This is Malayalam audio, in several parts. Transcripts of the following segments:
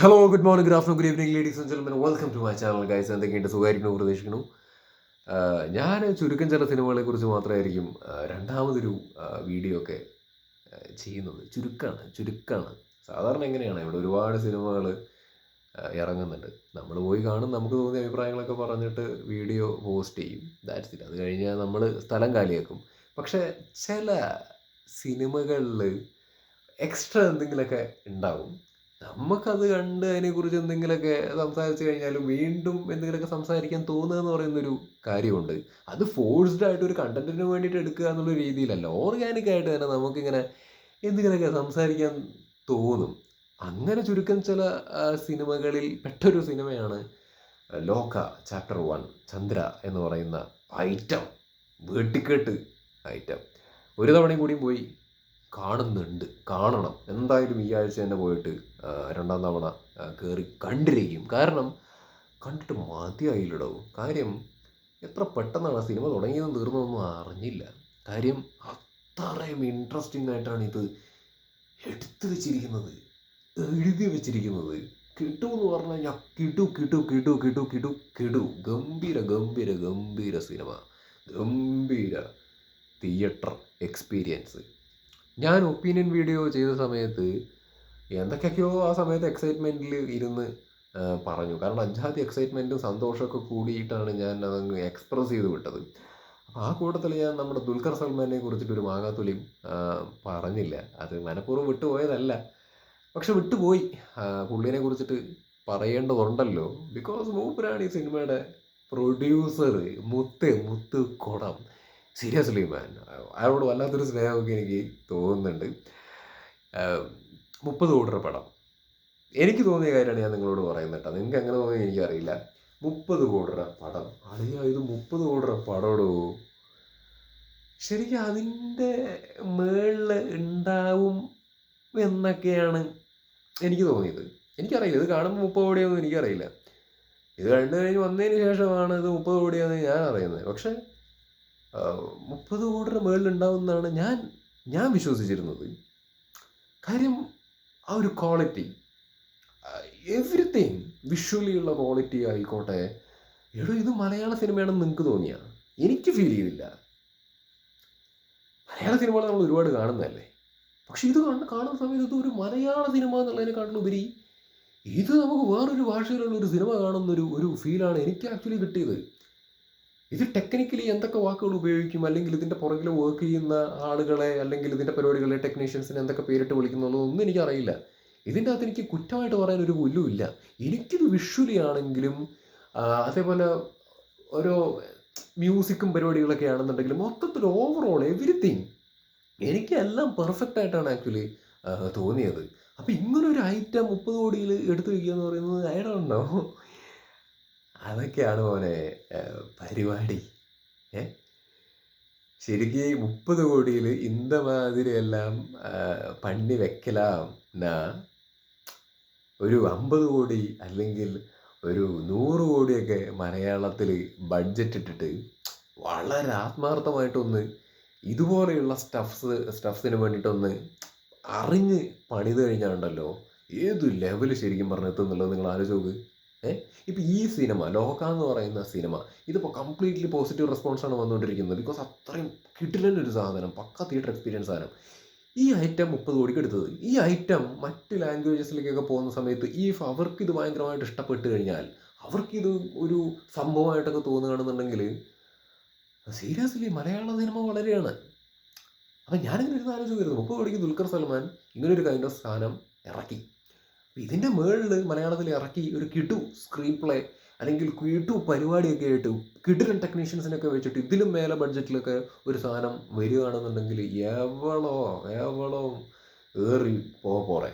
Hello good morning good afternoon good evening ladies and gentlemen welcome to my channel guys എന്തൊക്കെയുണ്ട്? സുഖമായിരിക്കുന്നു പ്രതീക്ഷിക്കുന്നു. ഞാൻ ചുരുക്കം ചില സിനിമകളെ കുറിച്ച് മാത്രമായിരിക്കും രണ്ടാമതൊരു വീഡിയോ ഒക്കെ ചെയ്യുന്നത്. ചുരുക്കമാണ് ചുരുക്കമാണ് സാധാരണ എങ്ങനെയാണ്? ഇവിടെ ഒരുപാട് സിനിമകൾ ഇറങ്ങുന്നുണ്ട്. നമ്മൾ പോയി കാണും നമുക്ക് തോന്നിയ അഭിപ്രായങ്ങളൊക്കെ പറഞ്ഞിട്ട് വീഡിയോ പോസ്റ്റ് ചെയ്യും. ദാറ്റ്സ് ഇറ്റ് അത് കഴിഞ്ഞാൽ നമ്മൾ സ്ഥലം കാലിയാക്കും. പക്ഷേ ചില സിനിമകളിൽ എക്സ്ട്രാ എന്തെങ്കിലുമൊക്കെ ഉണ്ടാവും. നമുക്കത് കണ്ട് അതിനെക്കുറിച്ച് എന്തെങ്കിലുമൊക്കെ സംസാരിച്ചു കഴിഞ്ഞാലും വീണ്ടും എന്തെങ്കിലുമൊക്കെ സംസാരിക്കാൻ തോന്നുക എന്ന് പറയുന്നൊരു കാര്യമുണ്ട്. അത് ഫോഴ്സ്ഡ് ആയിട്ട് ഒരു കണ്ടന്റിന് വേണ്ടിയിട്ട് എടുക്കുക എന്നുള്ള രീതിയിലല്ല. ഓർഗാനിക് ആയിട്ട് തന്നെ നമുക്കിങ്ങനെ എന്തെങ്കിലുമൊക്കെ സംസാരിക്കാൻ തോന്നും. അങ്ങനെ ചുരുക്കം ചില സിനിമകളിൽ പെട്ടൊരു സിനിമയാണ് ലോക ചാപ്റ്റർ വൺ ചന്ദ്ര എന്ന് പറയുന്ന ഐറ്റം വെട്ടിക്കെട്ട് ഐറ്റം ഒരു തവണയും കൂടിയും പോയി കാണുന്നുണ്ട്. കാണണം. എന്തായാലും ഈ ആഴ്ച തന്നെ പോയിട്ട് രണ്ടാം തവണ കയറി കണ്ടിരിക്കും. കാരണം കണ്ടിട്ട് മതിയായില്ലടോ. കാര്യം എത്ര പെട്ടെന്നാണ് ആ സിനിമ തുടങ്ങിയതും തീർന്നതൊന്നും അറിഞ്ഞില്ല. കാര്യം അത്രയും ഇൻട്രസ്റ്റിംഗ് ആയിട്ടാണ് ഇത് എടുത്തു വെച്ചിരിക്കുന്നത്. എഴുതി വെച്ചിരിക്കുന്നത്. കിട്ടു എന്ന് പറഞ്ഞു കഴിഞ്ഞാൽ കിടു കിടു കിടു കിടു കിടു കിടു. ഗംഭീര ഗംഭീര ഗംഭീര സിനിമ. ഗംഭീര തിയേറ്റർ എക്സ്പീരിയൻസ് ഞാൻ ഒപ്പീനിയൻ വീഡിയോ ചെയ്ത സമയത്ത് എന്തൊക്കെയൊക്കെയോ ആ സമയത്ത് എക്സൈറ്റ്മെന്റിൽ ഇരുന്ന് പറഞ്ഞു. കാരണം അജാതി എക്സൈറ്റ്മെന്റും സന്തോഷമൊക്കെ കൂടിയിട്ടാണ് ഞാൻ അതങ്ങ് എക്സ്പ്രസ് ചെയ്ത് വിട്ടത്. അപ്പോൾ ആ കൂട്ടത്തിൽ ഞാൻ നമ്മുടെ ദുൽഖർ സൽമാനെ കുറിച്ചിട്ടൊരു മാങ്ങാത്തൊലിയും പറഞ്ഞില്ല. അത് മനഃപൂർവം വിട്ടുപോയതല്ല. പക്ഷെ വിട്ടുപോയി. പുള്ളിനെ കുറിച്ചിട്ട് പറയേണ്ടതുണ്ടല്ലോ. ബിക്കോസ് മൂപ്പരാണ് ഈ സിനിമയുടെ പ്രൊഡ്യൂസർ മുത്ത് മുത്ത് കൊടം. സീരിയസ്ലി മാൻ അയാളോട് വല്ലാത്തൊരു സ്നേഹമൊക്കെ എനിക്ക് തോന്നുന്നുണ്ട്. മുപ്പത് കോടി പടം. എനിക്ക് തോന്നിയ കാര്യമാണ് ഞാൻ നിങ്ങളോട് പറയുന്നത് കേട്ടോ. നിങ്ങൾക്ക് എങ്ങനെ തോന്നി എനിക്കറിയില്ല മുപ്പത് കോടി രൂപ പടം. അറിയാം ഇത് മുപ്പത് കോടി രൂപ പടമോ ശരിക്കും അതിന്റെ മേളിൽ ഉണ്ടാവും എന്നൊക്കെയാണ് എനിക്ക് തോന്നിയത്. എനിക്കറിയില്ല ഇത് കാണുമ്പോൾ മുപ്പത് കോടിയൊന്നും എനിക്കറിയില്ല. ഇത് കണ്ടു കഴിഞ്ഞ് വന്നതിന് ശേഷമാണ് ഇത് മുപ്പത് കോടിയാണെന്ന് ഞാൻ അറിയുന്നത്. പക്ഷേ മുപ്പത് രൂപ മേളിൽ ഉണ്ടാവുമെന്നാണ് ഞാൻ ഞാൻ വിശ്വസിച്ചിരുന്നത്. കാര്യം ആ ഒരു ക്വാളിറ്റി എവറിത്തിങ് വിഷ്വലി ഉള്ള ക്വാളിറ്റി ആയിക്കോട്ടെ. എടോ ഇത് മലയാള സിനിമയാണെന്ന് നിങ്ങൾക്ക് തോന്നിയ? എനിക്ക് ഫീൽ ചെയ്തില്ല. മലയാള സിനിമകൾ നമ്മൾ ഒരുപാട് കാണുന്നതല്ലേ? പക്ഷെ ഇത് കണ്ട് കാണുന്ന സമയത്ത് ഇത് ഒരു മലയാള സിനിമ എന്നുള്ളതിനെക്കാട്ടിലുപരി ഇത് നമുക്ക് വേറൊരു ഭാഷയിലുള്ള ഒരു സിനിമ കാണുന്നൊരു ഒരു ഫീലാണ് എനിക്ക് ആക്ച്വലി കിട്ടിയത്. ഇത് ടെക്നിക്കലി എന്തൊക്കെ വാക്കുകൾ ഉപയോഗിക്കും? അല്ലെങ്കിൽ ഇതിന്റെ പുറകിൽ വർക്ക് ചെയ്യുന്ന ആളുകളെ അല്ലെങ്കിൽ ഇതിന്റെ പരിപാടികളെ ടെക്നീഷ്യൻസിനെ എന്തൊക്കെ പേരിട്ട് വിളിക്കുന്നതൊന്നും എനിക്കറിയില്ല ഇതിന്റെ അകത്ത് എനിക്ക് കുറ്റമായിട്ട് പറയാൻ ഒരു പുല്ലുമില്ല എനിക്കിത് വിഷ്വലി ആണെങ്കിലും അതേപോലെ ഓരോ മ്യൂസിക്കും പരിപാടികളൊക്കെ ആണെന്നുണ്ടെങ്കിലും മൊത്തത്തിൽ ഓവറോൾ എവറിത്തിങ് എനിക്ക് എല്ലാം പെർഫെക്റ്റ് ആയിട്ടാണ് ആക്ച്വലി തോന്നിയത്. അപ്പം ഇങ്ങനൊരു ഐറ്റം മുപ്പത് കോടിയിൽ എടുത്തു വയ്ക്കുക എന്ന് പറയുന്നത് അയഡുണ്ടോ അതൊക്കെയാണ് മോനെ പരിപാടി. ഏ? ശരിക്കും മുപ്പത് കോടിയിൽ ഇന്ത മാതിരി എല്ലാം പണി വെക്കലാം. എന്നാ ഒരു അമ്പത് കോടി അല്ലെങ്കിൽ ഒരു നൂറ് കോടിയൊക്കെ മലയാളത്തിൽ ബഡ്ജറ്റ് ഇട്ടിട്ട് വളരെ ആത്മാർത്ഥമായിട്ടൊന്ന് ഇതുപോലെയുള്ള സ്റ്റഫ്സ് സ്റ്റഫ്സിന് വേണ്ടിയിട്ടൊന്ന് അറിഞ്ഞ് പണിത് കഴിഞ്ഞാണ്ടല്ലോ ഏത് ലെവൽ ശരിക്കും പറഞ്ഞെത്തുന്നുള്ളത് നിങ്ങൾ ആലോചിച്ച് നോക്ക്. ഏ? ഇപ്പം ഈ സിനിമ ലോക എന്ന് പറയുന്ന സിനിമ ഇതിപ്പോൾ കംപ്ലീറ്റ്ലി പോസിറ്റീവ് റെസ്പോൺസാണ് വന്നുകൊണ്ടിരിക്കുന്നത് ബിക്കോസ് അത്രയും കിട്ടിലൊരു സാധനം പക്ക തിയേറ്റർ എക്സ്പീരിയൻസ് സാധനം. ഈ ഐറ്റം മുപ്പത് കോടിക്ക് എടുത്തത്. ഈ ഐറ്റം മറ്റ് ലാംഗ്വേജസിലേക്കൊക്കെ പോകുന്ന സമയത്ത് ഈ അവർക്ക് ഇത് ഭയങ്കരമായിട്ട് ഇഷ്ടപ്പെട്ട് കഴിഞ്ഞാൽ അവർക്കിത് ഒരു സംഭവമായിട്ടൊക്കെ തോന്നുകയാണെന്നുണ്ടെങ്കിൽ സീരിയസ്ലി മലയാള സിനിമ വളരെയാണ്. അപ്പം ഞാനിങ്ങനെ ഒരു ആലോചിക്കുന്നു മുപ്പത് കോടിക്ക് ദുൽഖർ സൽമാൻ ഇങ്ങനൊരു കൈൻഡ് ഓഫ് സാധനം ഇറക്കി. ഇതിന്റെ മേളിൽ മലയാളത്തിൽ ഇറക്കി ഒരു കിടു സ്ക്രീൻ പ്ലേ അല്ലെങ്കിൽ കിടു പരിപാടിയൊക്കെ ആയിട്ട് കിടിലൻ ടെക്നീഷ്യൻസിനൊക്കെ വെച്ചിട്ട് ഇതിലും മേലെ ബഡ്ജറ്റിലൊക്കെ ഒരു സാധനം വരികയാണെന്നുണ്ടെങ്കിൽ എവളോ എവളോ ഏറി പോ പോറേ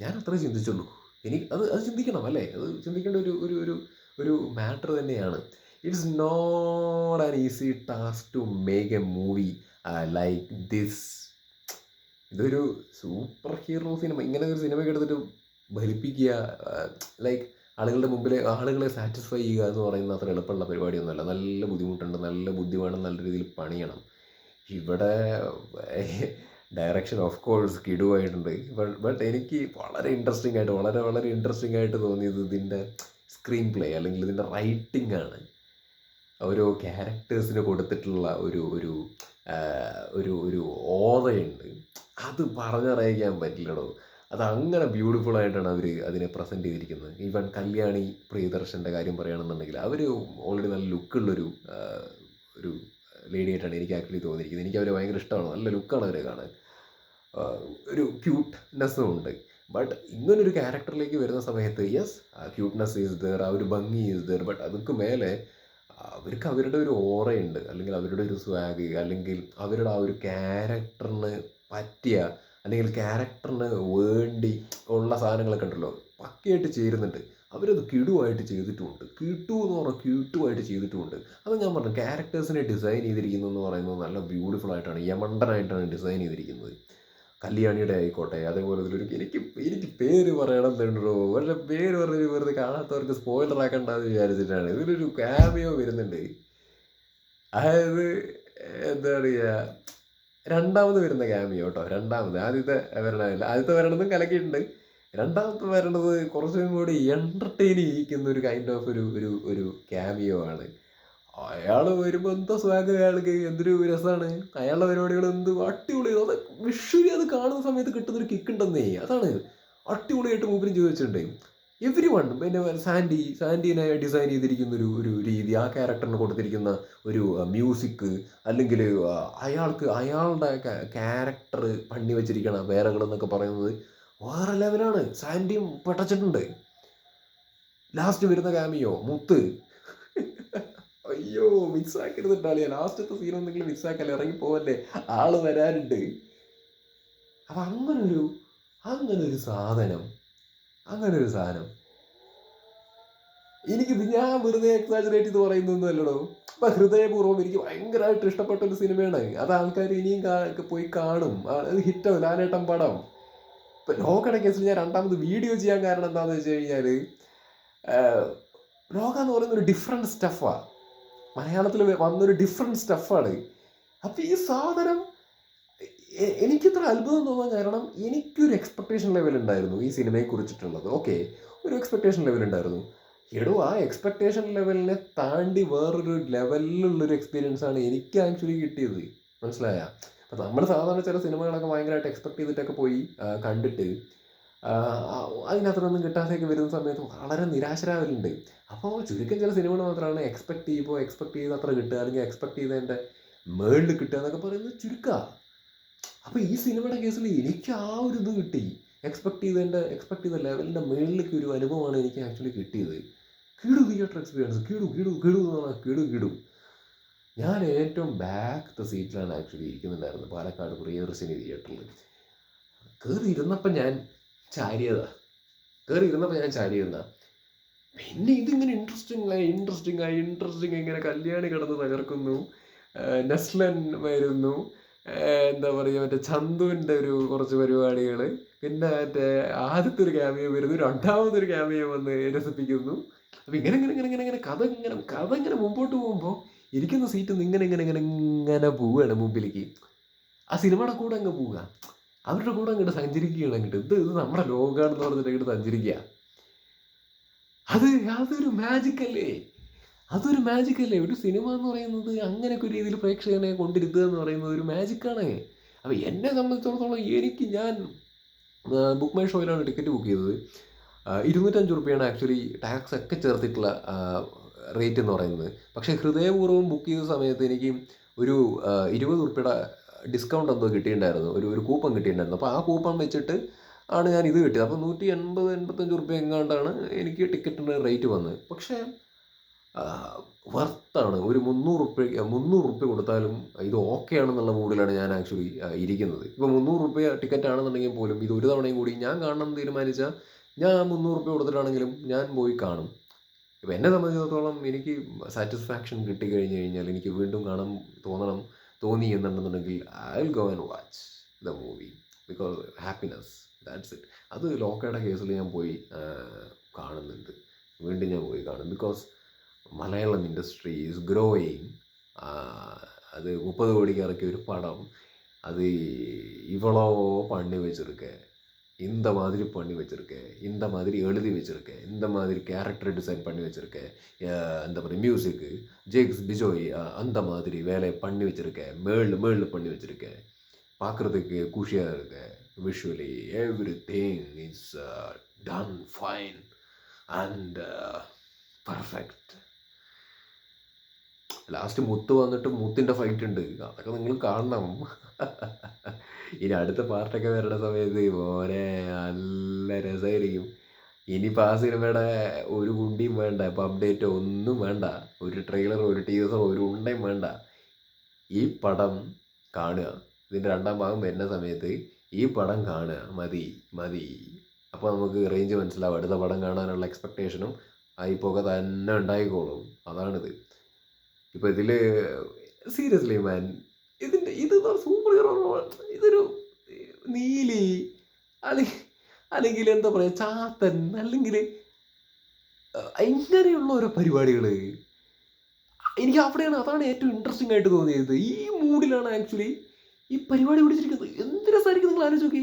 ഞാൻ അത്രേ ചിന്തിച്ചുള്ളൂ. എനിക്ക് അത് അത് ചിന്തിക്കണം അല്ലേ? അത് ചിന്തിക്കേണ്ട ഒരു ഒരു ഒരു ഒരു മാറ്റർ തന്നെയാണ്. It's not an easy task to make a movie like this ഇതൊരു സൂപ്പർ ഹീറോ സിനിമ ഇങ്ങനെ ഒരു സിനിമയൊക്കെ എടുത്തിട്ട് ഫലിപ്പിക്കുക ലൈക്ക് ആളുകളുടെ മുമ്പിൽ ആളുകളെ സാറ്റിസ്ഫൈ ചെയ്യുക എന്ന് പറയുന്ന അത്ര എളുപ്പമുള്ള പരിപാടിയൊന്നുമല്ല. നല്ല ബുദ്ധിമുട്ടുണ്ട് നല്ല ബുദ്ധി വേണം നല്ല രീതിയിൽ പണിയണം. ഇവിടെ ഡയറക്ഷൻ ഓഫ് കോഴ്സ് കിടുവായിട്ടുണ്ട്. ബട്ട് എനിക്ക് വളരെ ഇൻട്രസ്റ്റിംഗ് ആയിട്ട് വളരെ വളരെ ഇൻട്രസ്റ്റിംഗ് ആയിട്ട് തോന്നിയത് ഇതിന്റെ സ്ക്രീൻ പ്ലേ അല്ലെങ്കിൽ ഇതിന്റെ റൈറ്റിംഗ് ആണ്. ഓരോ ക്യാരക്ടേഴ്സിന് കൊടുത്തിട്ടുള്ള ഒരു ഒരു ഒരു ഒരു ഓതയുണ്ട്. അത് പറഞ്ഞറിയിക്കാൻ പറ്റില്ലടോ. അത് അങ്ങനെ ബ്യൂട്ടിഫുൾ ആയിട്ടാണ് അവർ അതിനെ പ്രസന്റ് ചെയ്തിരിക്കുന്നത്. ഈവൻ കല്യാണി പ്രിയദർശന്റെ കാര്യം പറയുകയാണെന്നുണ്ടെങ്കിൽ അവർ ഓൾറെഡി നല്ല ലുക്കുള്ളൊരു ഒരു ലേഡി ആയിട്ടാണ് എനിക്ക് ആക്ച്വലി തോന്നിയിരിക്കുന്നത്. എനിക്ക് അവരെ ഭയങ്കര ഇഷ്ടമാണ്. നല്ല ലുക്കാണ് അവരെ കാണാൻ. ഒരു ക്യൂട്ട്നെസ്സും ഉണ്ട്. ബട്ട് ഇങ്ങനൊരു ക്യാരക്ടറിലേക്ക് വരുന്ന സമയത്ത് യെസ് ക്യൂട്ട്നെസ് ഈസ് ദർ ആ ഒരു ഭംഗി ഈസ് ദർ ബട്ട് അതൊക്കെ മേലെ അവർക്ക് അവരുടെ ഒരു ഓറയുണ്ട്. അല്ലെങ്കിൽ അവരുടെ ഒരു സ്വാഗ് അല്ലെങ്കിൽ അവരുടെ ആ ഒരു ക്യാരക്ടറിന് പറ്റിയ അല്ലെങ്കിൽ ക്യാരക്ടറിന് വേണ്ടി ഉള്ള സാധനങ്ങളൊക്കെ ഉണ്ടല്ലോ പക്കയായിട്ട് ചേരുന്നുണ്ട്. അവരത് കിടുവായിട്ട് ചെയ്തിട്ടുമുണ്ട് കിട്ടു എന്ന് പറഞ്ഞാൽ ക്യൂട്ടുമായിട്ട് ചെയ്തിട്ടുമുണ്ട് അത് ഞാൻ പറഞ്ഞു ക്യാരക്ടേഴ്സിനെ ഡിസൈൻ ചെയ്തിരിക്കുന്നു എന്ന് പറയുന്നത് നല്ല ബ്യൂട്ടിഫുൾ ആയിട്ടാണ് യമണ്ടനായിട്ടാണ് ഡിസൈൻ ചെയ്തിരിക്കുന്നത്. കല്യാണിയുടെ ആയിക്കോട്ടെ അതേപോലെ ഇതിലൊരു എനിക്ക് എനിക്ക് പേര് പറയണം എന്നുണ്ടോ പക്ഷെ പേര് പറഞ്ഞ് വെറുതെ കാണാത്തവർക്ക് സ്പോയിലർ ആക്കണ്ടെന്ന് വിചാരിച്ചിട്ടാണ്. ഇതിലൊരു ക്യാമിയോ വരുന്നുണ്ട്. അതായത് എന്താ പറയുക രണ്ടാമത് വരുന്ന ക്യാമിയോ കേട്ടോ രണ്ടാമത്. ആദ്യത്തെ വരണമില്ല ആദ്യത്തെ വരണതും കലക്കിയിട്ടുണ്ട്. രണ്ടാമത്തെ വരണത് കുറച്ചും കൂടി എന്റർടൈൻ ചെയ്യിക്കുന്ന ഒരു കൈൻഡ് ഓഫ് ഒരു ഒരു ഒരു ക്യാമിയോ ആണ്. അയാൾ വരുമ്പോൾ എന്തോ സ്വാഗ് അയാൾക്ക്. എന്തൊരു രസമാണ് അയാളുടെ പരിപാടികൾ എന്ത് അടിപൊളി. അത് വിഷ്വലി അത് കാണുന്ന സമയത്ത് കിട്ടുന്നൊരു കിക്ക് ഉണ്ടെന്നേ. അതാണ് അടിപൊളിയായിട്ട് മൂപ്പരും ചോദിച്ചിട്ടുണ്ടേ എവരി വൺ പിന്നെ സാൻഡി സാൻഡിനെ ഡിസൈൻ ചെയ്തിരിക്കുന്ന ഒരു ഒരു രീതി ആ ക്യാരക്ടറിന് കൊടുത്തിരിക്കുന്ന ഒരു മ്യൂസിക് അല്ലെങ്കിൽ അയാൾക്ക് അയാളുടെ ക്യാരക്ടർ പണി വെച്ചിരിക്കണ എന്നൊക്കെ പറയുന്നത് വേറെ ലെവലാണ് സാൻഡിയും പെട്ടച്ചിട്ടുണ്ട്. ലാസ്റ്റ് വരുന്ന കാമിയോ മുത്ത്. അയ്യോ മിക്സ് ആക്കരുതിട്ടാളിയാ ലാസ്റ്റത്തെ സീൻ എന്തെങ്കിലും മിക്സ് ആക്കല്ലേ? ഇറങ്ങി പോവല്ലേ? ആൾ വരാനുണ്ട്. അപ്പൊ അങ്ങനൊരു അങ്ങനൊരു സാധനം അങ്ങനൊരു സാധനം. എനിക്കിത് ഞാൻ വെറുതെ എക്സാജറേറ്റ് ചെയ്ത് പറയുന്നൊന്നും അല്ലടോ അപ്പൊ ഹൃദയപൂർവം എനിക്ക് ഭയങ്കരമായിട്ട് ഇഷ്ടപ്പെട്ട ഒരു സിനിമയാണ്. അത് ആൾക്കാർ ഇനിയും പോയി കാണും. അത് ഹിറ്റാവും ലാലേട്ടൻ പടം. ഇപ്പൊ ലോകയുടെ കേസിൽ ഞാൻ രണ്ടാമത് വീഡിയോ ചെയ്യാൻ കാരണം എന്താണെന്ന് വെച്ച് കഴിഞ്ഞാൽ ലോക എന്ന് പറയുന്ന ഒരു ഡിഫറെന്റ് സ്റ്റഫാ മലയാളത്തിൽ വന്നൊരു ഡിഫറെന്റ് സ്റ്റഫാണ് അപ്പം ഈ സാധനം എനിക്കിത്ര അത്ഭുതം തോന്നാൻ കാരണം എനിക്കൊരു എക്സ്പെക്ടേഷൻ ലെവൽ ഉണ്ടായിരുന്നു ഈ സിനിമയെ കുറിച്ചിട്ടുള്ളത്. ഓക്കെ ഒരു എക്സ്പെക്ടേഷൻ ലെവൽ ഉണ്ടായിരുന്നു. എടോ ആ എക്സ്പെക്ടേഷൻ ലെവലിനെ താണ്ടി വേറൊരു ലെവലിലുള്ളൊരു എക്സ്പീരിയൻസ് ആണ് എനിക്ക് ആക്ച്വലി കിട്ടിയത്. മനസ്സിലായ? അപ്പം നമ്മൾ സാധാരണ ചില സിനിമകളൊക്കെ ഭയങ്കരമായിട്ട് എക്സ്പെക്ട് ചെയ്തിട്ടൊക്കെ പോയി കണ്ടിട്ട് അതിനകത്തൊന്നും കിട്ടാതെയൊക്കെ വരുന്ന സമയത്ത് വളരെ നിരാശരാവലുണ്ട്. അപ്പോൾ ചുരുക്കം ചില സിനിമകൾ മാത്രമാണ് എക്സ്പെക്ട് ചെയ്യുമ്പോൾ എക്സ്പെക്ട് ചെയ്ത് അത്ര കിട്ടുക അല്ലെങ്കിൽ എക്സ്പെക്ട് ചെയ്തതിന്റെ മേളിൽ കിട്ടുക എന്നൊക്കെ പറയുന്നത് ചുരുക്കമാണ് അപ്പോൾ ഈ സിനിമയുടെ കേസിൽ എനിക്ക് ആ ഒരു ഇത് കിട്ടി. എക്സ്പെക്ട് ചെയ്തതിന്റെ എക്സ്പെക്ട് ചെയ്ത ലെവലിന്റെ മേളിലേക്ക് ഒരു അനുഭവമാണ് എനിക്ക് ആക്ച്വലി കിട്ടിയത്. കിടു തിയേറ്റർ എക്സ്പീരിയൻസ് കിടു കിടു കിടു എന്ന് കിടു കിടു. ഞാൻ ഏറ്റവും ബാക്ക് ദ സീറ്റിലാണ് ആക്ച്വലി ഇരിക്കുന്നുണ്ടായിരുന്നത് പാലക്കാട് പ്രിയദർശിനി തിയേറ്ററിൽ കയറി ഇരുന്നപ്പോൾ ഞാൻ ചാരിയതാ. കയറി ഇരുന്നപ്പോൾ ഞാൻ ചാരിയതാ. പിന്നെ ഇതിങ്ങനെ ഇൻട്രസ്റ്റിംഗ് ആയി ഇൻട്രസ്റ്റിംഗ് ആയി ഇൻട്രസ്റ്റിംഗ് ഇങ്ങനെ കല്യാണി കിടന്ന് തകർക്കുന്നു. നെസ്ലൻ വരുന്നു. എന്താ പറയുക മറ്റേ ചന്തുവിന്റെ ഒരു കുറച്ച് പരിപാടികൾ പിന്നെ മറ്റേ ആദ്യത്തെ ഒരു ക്യാമിയോ വരുന്നു ഒരു ക്യാമിയോ വന്ന് രസിപ്പിക്കുന്നു. അപ്പം ഇങ്ങനെ ഇങ്ങനെ ഇങ്ങനെ ഇങ്ങനെ കഥ ഇങ്ങനെ കഥ ഇങ്ങനെ മുമ്പോട്ട് പോകുമ്പോൾ ഇരിക്കുന്ന സീറ്റ് ഇങ്ങനെ ഇങ്ങനെ ഇങ്ങനെ ഇങ്ങനെ പോവുകയാണ് മുമ്പിലേക്ക്. ആ സിനിമയുടെ കൂടെ അങ്ങ് പോവുക. അവരുടെ കൂടെ അങ്ങോട്ട് സഞ്ചരിക്കുകയാണ് അങ്ങോട്ട്. ഇത് ഇത് നമ്മുടെ ലോകമാണെന്ന് പറഞ്ഞിട്ട് അങ്ങോട്ട് സഞ്ചരിക്കുക. അത് അതൊരു മാജിക് അല്ലേ? അതൊരു മാജിക് അല്ലേ? ഒരു സിനിമ എന്ന് പറയുന്നത് അങ്ങനെയൊക്കെ ഒരു രീതിയിൽ പ്രേക്ഷകനെ കൊണ്ടിരുത്തുക എന്ന് പറയുന്നത് ഒരു മാജിക്കാണ് അപ്പോൾ എന്നെ സംബന്ധിച്ചിടത്തോളം എനിക്ക് ഞാൻ ബുക്ക് മൈ ഷോയിലാണ് ടിക്കറ്റ് ബുക്ക് ചെയ്തത്. ഇരുന്നൂറ്റഞ്ച് റുപ്യാണ് ആക്ച്വലി ടാക്സ് ഒക്കെ ചേർത്തിട്ടുള്ള റേറ്റ് എന്ന് പറയുന്നത്. പക്ഷേ ഹൃദയപൂർവം ബുക്ക് ചെയ്ത സമയത്ത് എനിക്ക് ഒരു ഇരുപത് റുപ്യയുടെ ഡിസ്കൗണ്ട് എന്തോ കിട്ടിയിട്ടുണ്ടായിരുന്നു. ഒരു ഒരു കൂപ്പൺ കിട്ടിയിട്ടുണ്ടായിരുന്നു. അപ്പോൾ ആ കൂപ്പൺ വെച്ചിട്ട് ആണ് ഞാൻ ഇത് കിട്ടിയത്. അപ്പോൾ നൂറ്റി എൺപത് എൺപത്തഞ്ച് റുപ്യ എങ്ങാണ്ടാണ് എനിക്ക് ടിക്കറ്റിന് റേറ്റ് വന്നത്. പക്ഷേ വർത്താണ് ഒരു മുന്നൂറ് റുപ്യ മുന്നൂറ് റുപ്യ കൊടുത്താലും ഇത് ഓക്കെ ആണെന്നുള്ള മൂഡിലാണ് ഞാൻ ആക്ച്വലി ഇരിക്കുന്നത്. ഇപ്പോൾ മുന്നൂറ് റുപ്യ ടിക്കറ്റ് ആണെന്നുണ്ടെങ്കിൽ പോലും ഇത് ഒരു തവണയും കൂടി ഞാൻ കാണണം എന്ന് തീരുമാനിച്ചാൽ ഞാൻ മുന്നൂറ് റുപ്യ കൊടുത്തിട്ടാണെങ്കിലും ഞാൻ പോയി കാണും. ഇപ്പം എന്നെ സംബന്ധിച്ചിടത്തോളം എനിക്ക് സാറ്റിസ്ഫാക്ഷൻ കിട്ടി കഴിഞ്ഞ് കഴിഞ്ഞാൽ എനിക്ക് വീണ്ടും കാണാൻ തോന്നണം തോന്നി എന്നുണ്ടെന്നുണ്ടെങ്കിൽ I will go and watch the movie because happiness that's it അത് ലോക്കയുടെ കേസിൽ ഞാൻ പോയി കാണുന്നുണ്ട്. വീണ്ടും ഞാൻ പോയി കാണും because Malayalam industry is growing അത് മുപ്പത് കോടിക്ക് ഇറക്കിയ ഒരു പടം அது இவ்வளோ பண்ணி வச்சுருக்கேன் இந்த மாதிரி பண்ணி வச்சுருக்கேன் இந்த மாதிரி எழுதி வச்சுருக்கேன் இந்த மாதிரி கேரக்டர் டிசைன் பண்ணி வச்சுருக்கேன் இந்த மாதிரி மியூசிக்கு ஜேக்ஸ் பிஜோய் அஹ், அந்த மாதிரி வேலையை பண்ணி வச்சுருக்கேன் மேள் மேள் பண்ணி வச்சுருக்கேன் பார்க்குறதுக்கு குஷியாக இருக்கு visually everything is done fine and perfect last മുത്ത് വന്നിട്ട് മുത്തിന്റെ ഫൈറ്റ് ഉണ്ട്. അതൊക്കെ നിങ്ങൾ കാണണം. ഇനി അടുത്ത പാർട്ടൊക്കെ വരുന്ന സമയത്ത് മോനെ നല്ല രസമായിരിക്കും ഇനിയിപ്പോൾ ആ സിനിമയുടെ ഒരു കുണ്ടിയും വേണ്ട. ഇപ്പോൾ അപ്ഡേറ്റ് ഒന്നും വേണ്ട. ഒരു ട്രെയിലറോ ഒരു ടീസറോ ഒരു ഉണ്ടയും വേണ്ട. ഈ പടം കാണുക. ഇതിന്റെ രണ്ടാം ഭാഗം വരുന്ന സമയത്ത് ഈ പടം കാണുക. മതി മതി. അപ്പോൾ നമുക്ക് റേഞ്ച് മനസ്സിലാവും. അടുത്ത പടം കാണാനുള്ള എക്സ്പെക്റ്റേഷനും ആ ഇപ്പോൾ ഒക്കെ തന്നെ ഉണ്ടായിക്കോളും. അതാണിത്. ഇപ്പോൾ ഇതിൽ സീരിയസ്ലി മാൻ ഇതിന്റെ ഇത് സൂപ്പർ ഹീറോ ഇതൊരു നീലി അല്ലെങ്കിൽ അല്ലെങ്കിൽ എന്താ പറയുക ചാത്തൻ അല്ലെങ്കിൽ ഇങ്ങനെയുള്ള ഓരോ പരിപാടികൾ എനിക്ക് അവിടെയാണ് അതാണ് ഏറ്റവും ഇൻട്രസ്റ്റിംഗ് ആയിട്ട് തോന്നിയത്. ഈ മൂഡിലാണ് ആക്ച്വലി ഈ പരിപാടി പിടിച്ചിരിക്കുന്നത്. എന്ത് രസമായിരിക്കും നിങ്ങൾ ആലോചിച്ച് നോക്കി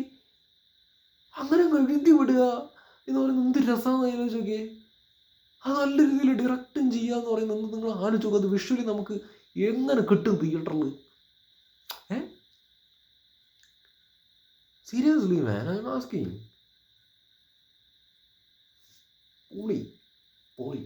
അങ്ങനെ അങ്ങ് എഴുതി വിടുക എന്ന് പറയുന്നത് എന്ത് രസമാണെന്ന് ആലോചിച്ച് നോക്കിയേ? അത് നല്ല രീതിയിൽ ഡയറക്റ്റും ചെയ്യുക എന്ന് പറയുന്നത് നിങ്ങൾ ആലോചിച്ച് നോക്കുക അത് വിഷ്വലി നമുക്ക് എങ്ങനെ കിട്ടും തിയേറ്ററിൽ ഏ? Seriously man I'm asking പൊളി പൊളി.